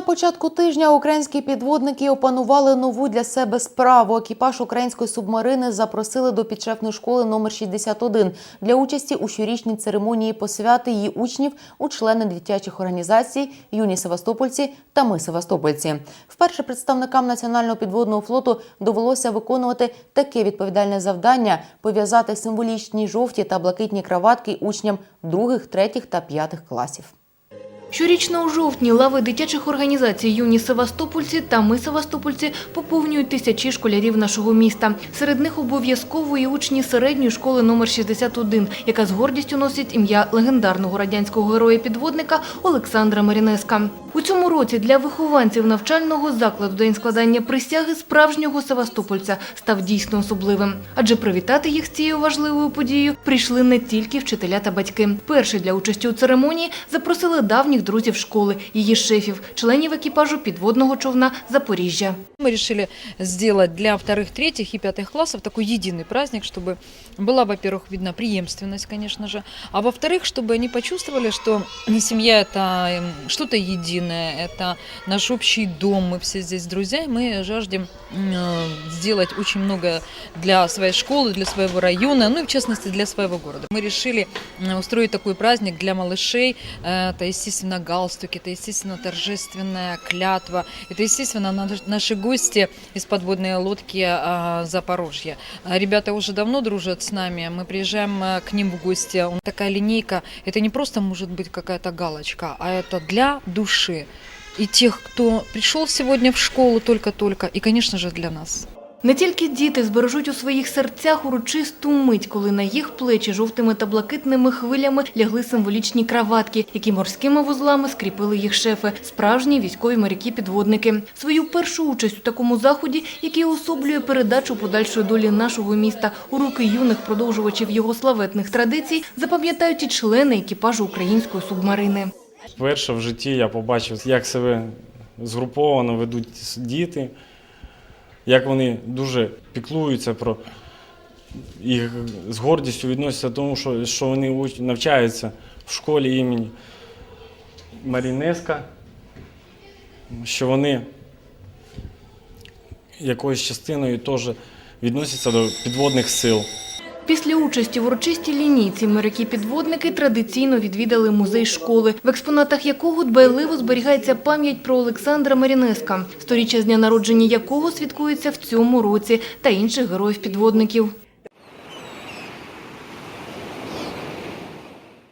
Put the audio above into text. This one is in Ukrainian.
На початку тижня українські підводники опанували нову для себе справу. Екіпаж української субмарини запросили до підшефної школи номер 61 для участі у щорічній церемонії посвяти її учнів у члени дитячих організацій юні Севастопольці та ми Севастопольці. Вперше представникам національного підводного флоту довелося виконувати таке відповідальне завдання пов'язати символічні жовті та блакитні краватки учням других, третіх та п'ятих класів. Щорічно у жовтні лави дитячих організацій юні Севастопольці та ми Севастопольці поповнюють тисячі школярів нашого міста. Серед них обов'язково і учні середньої школи номер 61, яка з гордістю носить ім'я легендарного радянського героя-підводника Олександра Марінеска. У цьому році для вихованців навчального закладу день складання присяги справжнього Севастопольця став дійсно особливим. Адже привітати їх з цією важливою подією прийшли не тільки вчителя та батьки. Перші для участі у церемонії запросили давніх друзів школи, її шефів, членів екіпажу підводного човна Запоріжжя. Мы решили сделать для вторых, третьих и пятых классов такой единый праздник, чтобы была, во-первых, видна преемственность, конечно же, а во-вторых, чтобы они почувствовали, что не семья – это эм, что-то единое, это наш общий дом, мы все здесь друзья, и мы жаждем м, э, сделать очень много для своей школы, для своего района, ну и в частности для своего города. Мы решили м, устроить такой праздник для малышей, Э, это, естественно, галстуки, это, естественно, торжественная клятва, это, естественно, наш- наши гости из подводной лодки а, Запорожья. Ребята уже давно дружат с нами, мы приезжаем э, к ним в гости. Такая линейка, это не просто может быть какая-то галочка, а это для души. И тех, кто пришел сегодня в школу только-только, и, конечно же, для нас. Не тільки діти збережуть у своїх серцях урочисту мить, коли на їх плечі жовтими та блакитними хвилями лягли символічні краватки, які морськими вузлами скріпили їх шефи, справжні військові моряки-підводники. Свою першу участь у такому заході, який уособлює передачу подальшої долі нашого міста у руки юних продовжувачів його славетних традицій, запам'ятають і члени екіпажу української субмарини. Вперше в житті я побачив, як себе згруповано ведуть діти, як вони дуже піклуються про їх з гордістю відносяться до тому, що, що вони навчаються в школі імені Марінеска, що вони якоюсь частиною теж відносяться до підводних сил. Після участі в урочистій лінійці моряки-підводники традиційно відвідали музей школи, в експонатах якого дбайливо зберігається пам'ять про Олександра Марінеска, сторіччя з дня народження якого святкується в цьому році, та інших героїв-підводників.